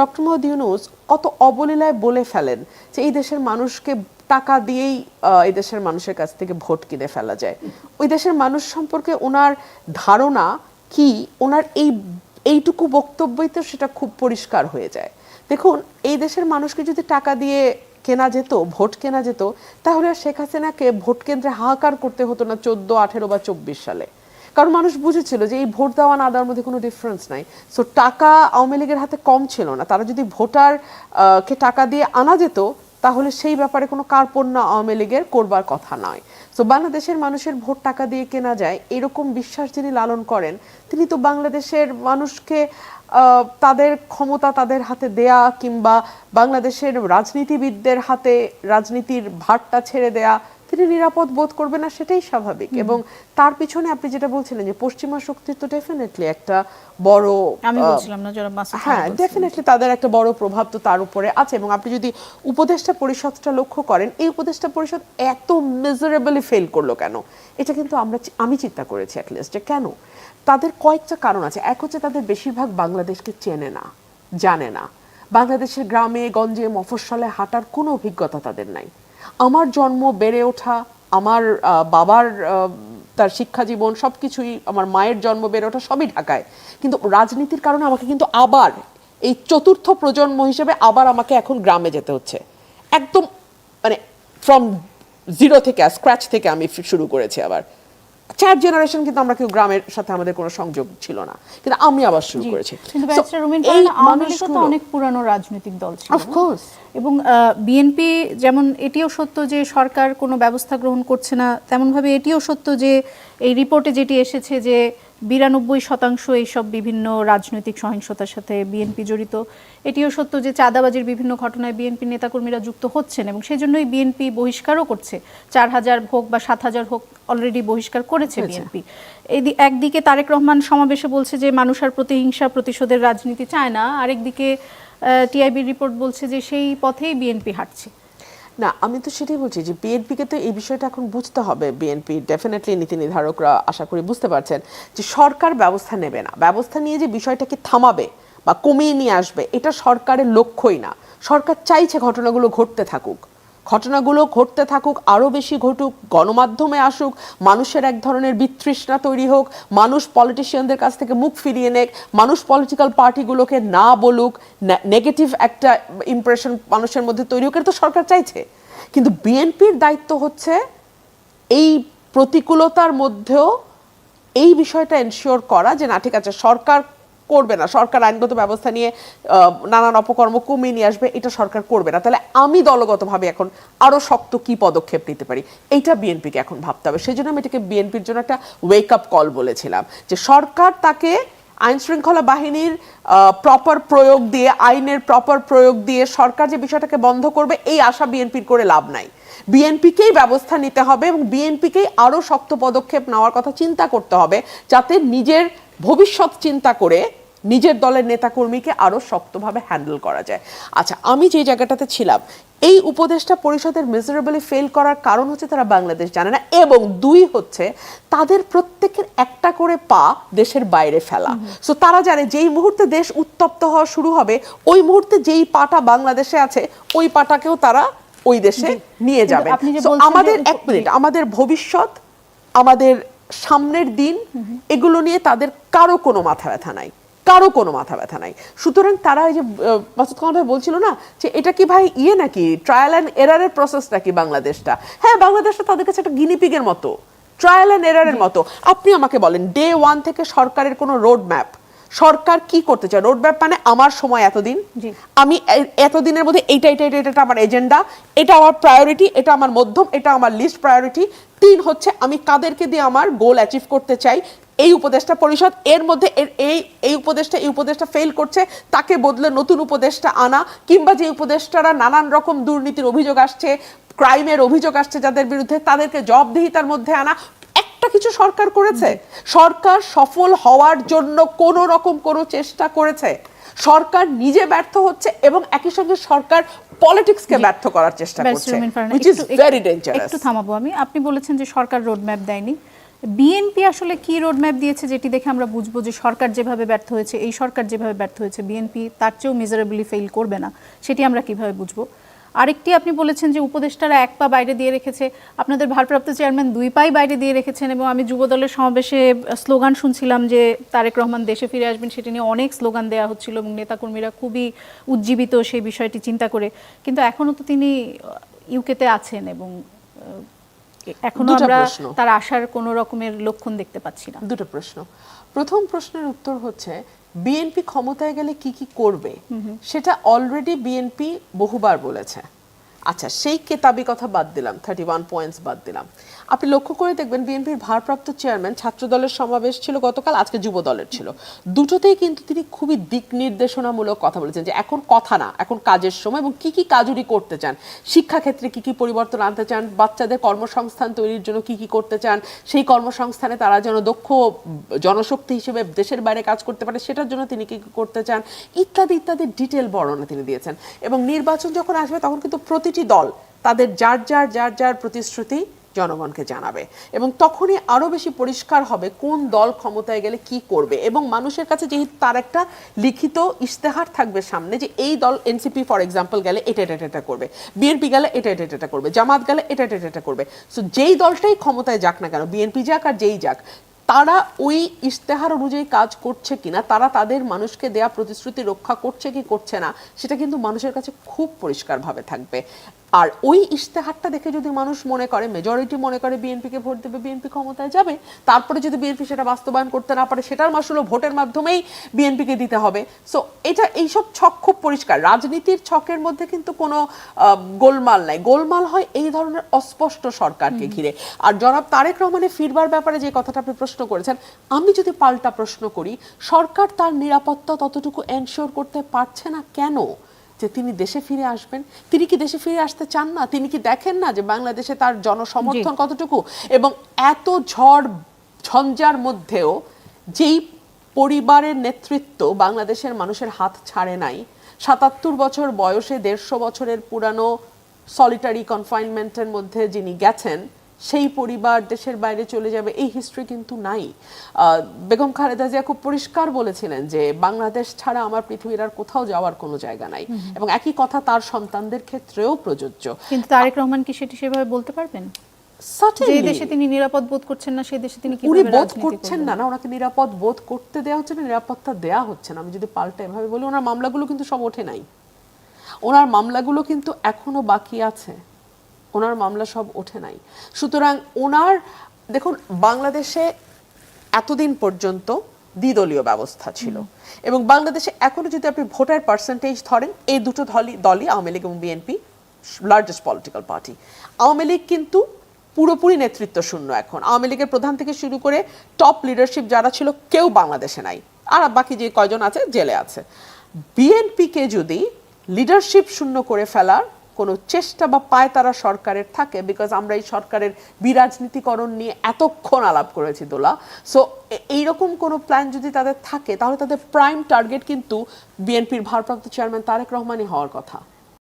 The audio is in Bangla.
ডক্টর মোহাম্মদ ইউনুস কত অবলীলায় বলে ফেলেন যে এই দেশের মানুষকে টাকা দিয়েই এই দেশের মানুষের কাছ থেকে ভোট কিনে ফেলা যায়। ওই দেশের মানুষ সম্পর্কে ওনার ধারণা কি? ওনার এই, এইটুকু বক্তব্যই তো সেটা খুব পরিষ্কার হয়ে যায়। দেখুন, এই দেশের মানুষকে যদি টাকা দিয়ে কেনা যেত, ভোট কেনা যেত, তাহলে শেখ হাসিনাকে ভোট কেন্দ্রে হাহাকার করতে হতো না চোদ্দ, আঠেরো বা চব্বিশ সালে। কারণ মানুষ বুঝেছিল যে এই ভোট দেওয়া না দেওয়ার মধ্যে কোনো ডিফারেন্স নাই। সো টাকা আওয়ামী লীগের হাতে কম ছিল না। তারা যদি ভোটার কে টাকা দিয়ে আনা যেত, তাহলে সেই ব্যাপারে কোনো কার্পণ্য আওয়ামী লীগের করবার কথা নয়। সো বাংলাদেশের মানুষের ভোট টাকা দিয়ে কেনা যায়, এরকম বিশ্বাস যিনি লালন করেন, তিনি তো বাংলাদেশের মানুষকে তাদের ক্ষমতা তাদের হাতে দেয়া কিংবা বাংলাদেশের রাজনীতিবিদদের হাতে রাজনীতির ভারটা ছেড়ে দেয়া তিনি নিরাপদ বোধ করবে না সেটাই স্বাভাবিক। এবং তার পিছনে আপনি যেটা বলছিলেন যে পশ্চিমা শক্তির তো ডেফিনেটলি একটা বড় আমি বলছিলাম না যারা হ্যাঁ ডেফিনেটলি তাদের একটা বড় প্রভাব তো তার উপরে আছে। এবং আপনি যদি উপদেষ্টা পরিষদটা লক্ষ্য করেন এই উপদেষ্টা পরিষদ এত মেজারেবলি ফেল করল কেন? এটা কিন্তু আমরা আমি চিন্তা করেছি অ্যাটলিস্ট যে কেন? তাদের কয়েকটা কারণ আছে। এক হচ্ছে তাদের বেশিরভাগ বাংলাদেশকে চেনে না জানে না। বাংলাদেশের গ্রামে গঞ্জে মফস্বলে হাঁটার কোনো অভিজ্ঞতা তাদের নাই। আমার জন্ম বেড়ে ওঠা, আমার বাবার তার শিক্ষা জীবন সব কিছুই আমার মায়ের জন্ম বেড়ে ওঠা সবই ঢাকায়। কিন্তু রাজনীতির কারণে আমাকে কিন্তু আবার এই চতুর্থ প্রজন্ম হিসেবে আবার আমাকে এখন গ্রামে যেতে হচ্ছে। একদম মানে ফ্রম জিরো থেকে স্ক্র্যাচ থেকে আমি শুরু করেছি আবার। চার জেনারেশন কিন্তু আমরা কেউ গ্রামের সাথে আমাদের কোনো সংযোগ ছিল না। কিন্তু আমি আবার শুরু করেছি। কিন্তু অনেক পুরানো রাজনৈতিক দল ছিল। Course. এবং বিএনপি যেমন এটিও সত্য যে সরকার কোনো ব্যবস্থা গ্রহণ করছে না তেমনভাবে এটিও সত্য যে এই রিপোর্টে যেটি এসেছে যে বিরানব্বই শতাংশ এইসব বিভিন্ন রাজনৈতিক সহিংসতার সাথে বিএনপি জড়িত। এটিও সত্য যে চাঁদাবাজির বিভিন্ন ঘটনায় বিএনপি নেতাকর্মীরা যুক্ত হচ্ছেন এবং সেজন্যই বিএনপি বহিষ্কারও করছে। চার হাজার হোক বা সাত হাজার হোক অলরেডি বহিষ্কার করেছে বিএনপি। এই একদিকে তারেক রহমান সমাবেশে বলছে যে মানুষ আর প্রতিহিংসা প্রতিশোধের রাজনীতি চায় না। আরেকদিকে টিআইবির রিপোর্ট বলছে যে সেই পথেই বিএনপি হাঁটছে। না, আমি তো সেটাই বলছি যে বিএনপিকে তো এই বিষয়টা এখন বুঝতে হবে। বিএনপি ডেফিনেটলি নীতি নির্ধারকরা আশা করি বুঝতে পারছেন যে সরকার ব্যবস্থা নেবে না। ব্যবস্থা নিয়ে যে বিষয়টাকে থামাবে বা কমিয়ে নিয়ে আসবে, এটা সরকারের লক্ষ্যই না। সরকার চাইছে ঘটনাগুলো ঘটতে থাকুক। ঘটনাগুলো ঘটতে থাকুক আরও বেশি ঘটুক, গণমাধ্যমে আসুক, মানুষের এক ধরনের বিতৃষ্ণা তৈরি হোক, মানুষ পলিটিশিয়ানদের কাছ থেকে মুখ ফিরিয়ে নেক, মানুষ পলিটিক্যাল পার্টিগুলোকে না বলুক নেগেটিভ একটা ইমপ্রেশন মানুষের মধ্যে তৈরি হোক, এটা তো সরকার চাইছে। কিন্তু বিএনপির দায়িত্ব হচ্ছে এই প্রতিকূলতার মধ্যেও এই বিষয়টা এনশিওর করা যে, না, ঠিক আছে, সরকার করবে না। সরকার আইনগত ব্যবস্থা নিয়ে নানান অপকর্ম কমিয়ে নিয়ে আসবে, এটা সরকার করবে না। তাহলে আমি দলগতভাবে এখন আরও শক্ত কি পদক্ষেপ নিতে পারি? এইটা বিএনপিকে এখন ভাবতে হবে। সেই জন্য আমি এটাকে বিএনপির জন্য একটা ওয়েক আপ কল বলেছিলাম যে সরকার তাকে আইন শৃঙ্খলা বাহিনীর প্রপার প্রয়োগ দিয়ে, আইনের প্রপার প্রয়োগ দিয়ে সরকার যে বিষয়টাকে বন্ধ করবে, এই আশা বিএনপির করে লাভ নাই। বিএনপিকেই ব্যবস্থা নিতে হবে এবং বিএনপিকেই আরও শক্ত পদক্ষেপ নেওয়ার কথা চিন্তা করতে হবে যাতে নিজের ভবিষ্যৎ চিন্তা করে নিজের দলের নেতাকর্মীকে আরও শক্তভাবে হ্যান্ডেল করা যায়। আচ্ছা আমি যে জায়গাটাতে ছিলাম এই উপদেষ্টা পরিষদের মেজারেবলি ফেল করার কারণ হচ্ছে তারা বাংলাদেশ জানে না এবং দুই হচ্ছে তাদের প্রত্যেকের একটা করে পা দেশের বাইরে ফেলা। সো তারা জানে যেই মুহূর্তে দেশ উত্তপ্ত হওয়া শুরু হবে ওই মুহূর্তে যেই পাটা বাংলাদেশে আছে ওই পাটাকেও তারা ওই দেশে নিয়ে যাবে। আমাদের এক মিনিট আমাদের ভবিষ্যৎ আমাদের সামনের দিন এগুলো নিয়ে তাদের কারও কোনো মাথা ব্যথা নাই, কারও কোনো মাথা ব্যথা নাই। সুতরাং তারা এই যে মাসুদ ভাই বলছিল না যে এটা কি ভাই ইয়ে নাকি ট্রায়াল অ্যান্ড এরারের প্রসেস নাকি বাংলাদেশটা? হ্যাঁ বাংলাদেশটা তাদের কাছে একটা গিনিপিগের মতো ট্রায়াল অ্যান্ড এরারের মতো। আপনি আমাকে বলেন ডে ওয়ান থেকে সরকারের কোনো রোড ম্যাপ সরকার কি করতে চায়? রোড ম্যাপ মানে আমার সময় এতদিন। আমি এতদিনের মধ্যে এইটা এটা এটা এটা আমার এজেন্ডা এটা আমার প্রায়োরিটি এটা আমার মধ্যম এটা আমার লিস্ট প্রায়োরিটি তিন হচ্ছে আমি কাদেরকে দিয়ে আমার গোল অ্যাচিভ করতে চাই। এই উপদেষ্টা পরিষদ এর মধ্যে এর এই এই উপদেষ্টা এই উপদেষ্টা ফেল করছে তাকে বদলে নতুন উপদেষ্টা আনা কিংবা যে উপদেষ্টারা নানান রকম দুর্নীতির অভিযোগ আসছে ক্রাইমের অভিযোগ আসছে যাদের বিরুদ্ধে তাদেরকে জবাবদিহিতার মধ্যে আনা একটা কিছু সরকার করেছে? সরকার সফল হওয়ার জন্য কোনো রকম কোনো চেষ্টা করেছে? সরকার নিজে ব্যর্থ হচ্ছে এবং একই সঙ্গে সরকার পলিটিক্সকে করার চেষ্টা করছে which is একটু- very dangerous. একটু থামাবো আমি। আপনি বলেছেন যে সরকার রোড ম্যাপ দেয়নি বিএনপি আসলে কি রোডম্যাপ দিয়েছে যেটি দেখে আমরা বুঝব যে সরকার যেভাবে ব্যর্থ হয়েছে এই সরকার যেভাবে ব্যর্থ হয়েছে বিএনপি তার চেয়েও মেজারেবলি ফেল করবে না সেটি আমরা কীভাবে বুঝব? আরেকটি আপনি বলেছেন যে উপদেষ্টারা এক পা বাইরে দিয়ে রেখেছে। আপনাদের ভারপ্রাপ্ত চেয়ারম্যান দুই পাই বাইরে দিয়ে রেখেছেন এবং আমি যুবদলের সমাবেশে স্লোগান শুনছিলাম যে তারেক রহমান দেশে ফিরে আসবেন সেটি নিয়ে অনেক স্লোগান দেওয়া হচ্ছিল এবং নেতাকর্মীরা খুবই উজ্জীবিত সেই বিষয়টি চিন্তা করে। কিন্তু এখনও তো তিনি ইউকেতে আছেন এবং এখনও আমরা তার আসার কোনো রকমের লক্ষণ দেখতে পাচ্ছি না। দুটো প্রশ্ন। প্রথম প্রশ্নের উত্তর হচ্ছে বিএনপি ক্ষমতায় গেলে কি কি করবে? সেটা অলরেডি বিএনপি বহুবার বলেছে। আচ্ছা সেই কেতাবি কথা বাদ দিলাম থার্টি ওয়ান পয়েন্টস বাদ দিলাম। আপনি লক্ষ্য করে দেখবেন বিএনপির ভারপ্রাপ্ত চেয়ারম্যান ছাত্র দলের সমাবেশ ছিল গতকাল, আজকে যুব দলের ছিল। দুটোতেই কিন্তু তিনি খুবই দিক নির্দেশনামূলক কথা বলেছেন যে এখন কথা না, এখন কাজের সময় এবং কি কি কাজ উনি করতে চান, শিক্ষাক্ষেত্রে কি কি পরিবর্তন আনতে চান, বাচ্চাদের কর্মসংস্থান তৈরির জন্য কি কি করতে চান, সেই কর্মসংস্থানে তারা যেন দক্ষ জনশক্তি হিসেবে দেশের বাইরে কাজ করতে পারে, সেটার জন্য তিনি কি কি করতে চান, ইত্যাদি ইত্যাদি ডিটেল বর্ণনা তিনি দিয়েছেন। এবং নির্বাচন যখন আসবে, তখন কিন্তু প্রতিটি দল তাদের যার যার যার যার প্রতিশ্রুতি জনগণকে জানাবে। এবং তখনই আরও বেশি পরিষ্কার হবে কোন দল ক্ষমতায় গেলে কি করবে। এবং মানুষের কাছে যেহেতু তার একটা লিখিত ইশতেহার থাকবে সামনে যে এই দল এনসিপি ফর এক্সাম্পল গেলে এটা এটা এটা করবে। বিএনপি গেলে এটা এটা এটা করবে। জামাত গেলে এটা এটা এটা করবে। সো যেই দলটাই ক্ষমতায় যাক না কেন বিএনপি যাক আর যেই যাক তারা ওই ইশতেহার অনুযায়ী কাজ করছে কিনা, তারা তাদের মানুষকে দেয়া প্রতিশ্রুতি রক্ষা করছে কি করছে না, সেটা কিন্তু মানুষের কাছে খুব পরিষ্কারভাবে থাকবে। আর ওই ইশতেহারটা দেখে যদি মানুষ মনে করে মেজরিটি মনে করে বিএনপিকে ভোট দেবে বিএনপি ক্ষমতায় যাবে তারপরে যদি বিএনপি সেটা বাস্তবায়ন করতে না পারে সেটার মাসুলও ভোটের মাধ্যমেই বিএনপিকে দিতে হবে। সো এটা এইসব ছক খুব পরিষ্কার। রাজনীতির ছকের মধ্যে কিন্তু কোনো গোলমাল নাই। গোলমাল হয় এই ধরনের অস্পষ্ট সরকারকে ঘিরে। আর জনাব তারেক রহমানের ফিরবার ব্যাপারে যে কথাটা আপনি প্রশ্ন করেছেন আমি যদি পাল্টা প্রশ্ন করি সরকার তার নিরাপত্তা ততটুকু এনশিওর করতে পারছে না কেন? যে তিনি দেশে ফিরে আসবেন। তিনি কি দেশে ফিরে আসতে চান না? তিনি কি দেখেন না যে বাংলাদেশে তার জনসমর্থন কতটুকু? এবং এত ঝড় ঝঞ্ঝার মধ্যেও যেই পরিবারের নেতৃত্ব বাংলাদেশের মানুষের হাত ছাড়ে নাই সাতাত্তর বছর বয়সে দেড়শো বছরের পুরানো সলিটারি কনফাইনমেন্টের মধ্যে যিনি গেছেন সেই পরিবার দেশের বাইরে চলে যাবে এই হিস্ট্রি কিন্তু নাই। বেগম খালেদা জিয়া খুব পরিষ্কার বলেছিলেন যে বাংলাদেশ ছাড়া আমার পৃথিবীর আর কোথাও যাওয়ার কোনো জায়গা নাই। এবং একই কথা তার সন্তানদের ক্ষেত্রেও প্রযোজ্য। কিন্তু তারেক রহমান কি সেটি সেভাবে বলতে পারবেন? যে দেশে তিনি নিরাপদ বোধ করছেন না সেই দেশে তিনি উনি বোধ করছেন না না ওনাকে নিরাপদ বোধ করতে দেওয়া হচ্ছে না নিরাপত্তা দেওয়া হচ্ছে না। আমি যদি পাল্টা এভাবে বলি ওনার মামলাগুলো কিন্তু সব ওঠে নাই। ওনার মামলাগুলো কিন্তু এখনও বাকি আছে। ওনার মামলা সব ওঠে নাই। সুতরাং ওনার দেখুন বাংলাদেশে এতদিন পর্যন্ত দ্বিদলীয় ব্যবস্থা ছিল। এবং বাংলাদেশে এখনও যদি আপনি ভোটার পার্সেন্টেজ ধরেন এই দুটো দলই দলই আওয়ামী লীগ এবং BNP largest political party Awami League কিন্তু পুরোপুরি নেতৃত্ব শূন্য এখন। আওয়ামী লীগের প্রধান থেকে শুরু করে টপ লিডারশিপ যারা ছিল কেউ বাংলাদেশে নাই। আর বাকি যে কয়জন আছে জেলে আছে। বিএনপিকে যদি লিডারশিপ শূন্য করে ফেলার কোনো চেষ্টা বা পায় তারা সরকারের থাকে বিকজ আমরা এই সরকারের বিরাজনীতিকরণ নিয়ে এতক্ষণ আলাপ করেছি দোলা। সো এইরকম কোনো প্ল্যান যদি তাদের থাকে, তাহলে তাদের প্রাইম টার্গেট কিন্তু বিএনপির ভারপ্রাপ্ত চেয়ারম্যান তারেক রহমানই হওয়ার কথা।